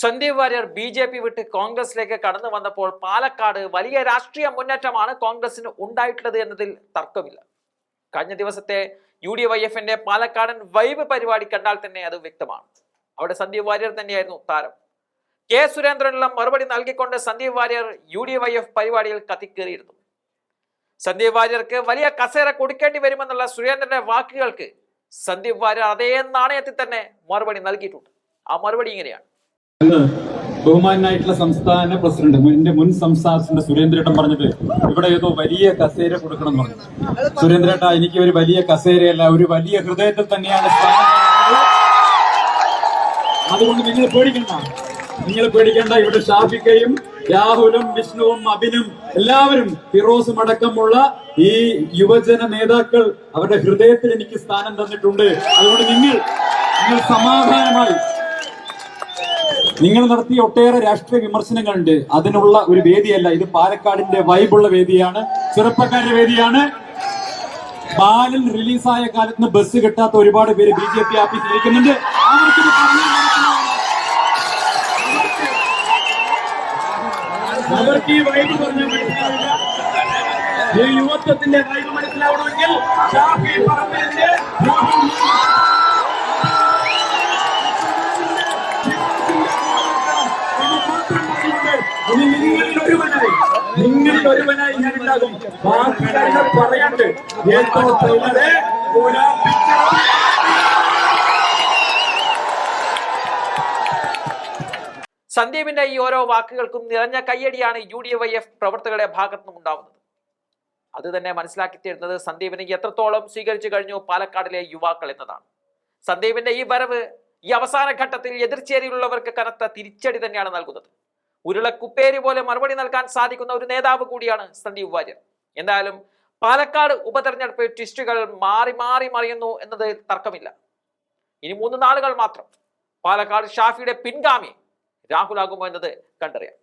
Sandeep Warrier B J P വിട്ട് കോൺഗ്രസിലേക്ക് കടന്നു വന്നപ്പോൾ പാലക്കാട് വലിയ രാഷ്ട്രീയ മുന്നേറ്റമാണ് കോൺഗ്രസിന് ഉണ്ടായിട്ടുള്ളത് എന്നതിൽ തർക്കമില്ല. കഴിഞ്ഞ ദിവസത്തെ യു ഡി വൈ എഫിന്റെ പാലക്കാടൻ വൈബ് പരിപാടി കണ്ടാൽ തന്നെ അത് വ്യക്തമാണ്. അവിടെ സന്ദീപ് വാര്യർ തന്നെയായിരുന്നു താരം. കെ സുരേന്ദ്രനുള്ള മറുപടി നൽകിക്കൊണ്ട് Sandeep Warrier U D Y F പരിപാടിയിൽ കത്തിക്കേറിയിരുന്നു. സന്ദീപ് വാര്യർക്ക് വലിയ കസേര കൊടുക്കേണ്ടി വരുമെന്നുള്ള സുരേന്ദ്രന്റെ വാക്കുകൾക്ക് സന്ദീപ് വാര്യർ അതേ നാണയത്തിൽ തന്നെ മറുപടി നൽകിയിട്ടുണ്ട്. ആ മറുപടി ഇങ്ങനെയാണ്. ബഹുമാനായിട്ടുള്ള സംസ്ഥാന പ്രസിഡന്റ് എന്റെ മുൻ സംസ്ഥാന സുരേന്ദ്രേട്ടൻ പറഞ്ഞിട്ട് ഇവിടെ ഏതോ വലിയ കസേര കൊടുക്കണം എന്ന് പറഞ്ഞു. സുരേന്ദ്രേട്ട എനിക്ക് ഒരു വലിയ കസേരയല്ല ഒരു വലിയ ഹൃദയത്തിൽ തന്നെയാണ്. അതുകൊണ്ട് നിങ്ങൾ പേടിക്കണ്ട. നിങ്ങൾ പേടിക്കണ്ട ഇവിടെ ഷാഫിക്കയും രാഹുലും വിഷ്ണുവും അബിനും എല്ലാവരും ഫിറോസും അടക്കമുള്ള ഈ യുവജന നേതാക്കൾ അവരുടെ ഹൃദയത്തിൽ എനിക്ക് സ്ഥാനം തന്നിട്ടുണ്ട്. അതുകൊണ്ട് നിങ്ങൾ നിങ്ങൾ സമാധാനമായി നിങ്ങൾ നടത്തിയ ഒട്ടേറെ രാഷ്ട്രീയ വിമർശനങ്ങളുണ്ട്. അതിനുള്ള ഒരു വേദിയല്ല. ഇത് പാലക്കാടിന്റെ വൈബുള്ള വേദിയാണ്. ചെറുപ്പക്കാരുടെ വേദിയാണ്. ബാലൻ റിലീസായ കാലത്ത് ബസ് കിട്ടാത്ത ഒരുപാട് പേര് ബി ജെ പി ഓഫീസിൽ ഇരിക്കുന്നുണ്ട്. ഈ ഈ യുവത്വത്തിന്റെ വൈബ് മനസ്സിലാവണമെങ്കിൽ ഇനി നിങ്ങളിൽ ഒരുവനായി ഞാൻ ഉണ്ടാകും. ബാക്കി കാര്യങ്ങൾ പറയാണ്ട് സന്ദീപിന്റെ ഈ ഓരോ വാക്കുകൾക്കും നിറഞ്ഞ കയ്യടിയാണ് യു ഡി വൈ എഫ് പ്രവർത്തകരുടെ ഭാഗത്തു നിന്നും ഉണ്ടാവുന്നത്. അത് തന്നെ മനസ്സിലാക്കി തരുന്നത് സന്ദീപിനെ എത്രത്തോളം സ്വീകരിച്ചു കഴിഞ്ഞു പാലക്കാടിലെ യുവാക്കൾ എന്നതാണ്. സന്ദീപിന്റെ ഈ വരവ് ഈ അവസാന ഘട്ടത്തിൽ എതിർചേരിയിലുള്ളവർക്ക് കനത്ത തിരിച്ചടി തന്നെയാണ് നൽകുന്നത്. ഉരുളക്കുപ്പേരി പോലെ മറുപടി നൽകാൻ സാധിക്കുന്ന ഒരു നേതാവ് കൂടിയാണ് സന്ദീപ് വാര്യർ. എന്തായാലും പാലക്കാട് ഉപതെരഞ്ഞെടുപ്പ് ട്വിസ്റ്റുകൾ മാറി മാറി മറിയുന്നു എന്നത് തർക്കമില്ല. ഇനി മൂന്ന് നാളുകൾ മാത്രം പാലക്കാട് ഷാഫിയുടെ പിൻഗാമി രാഹുലാകുമോ എന്നത് കണ്ടറിയാം.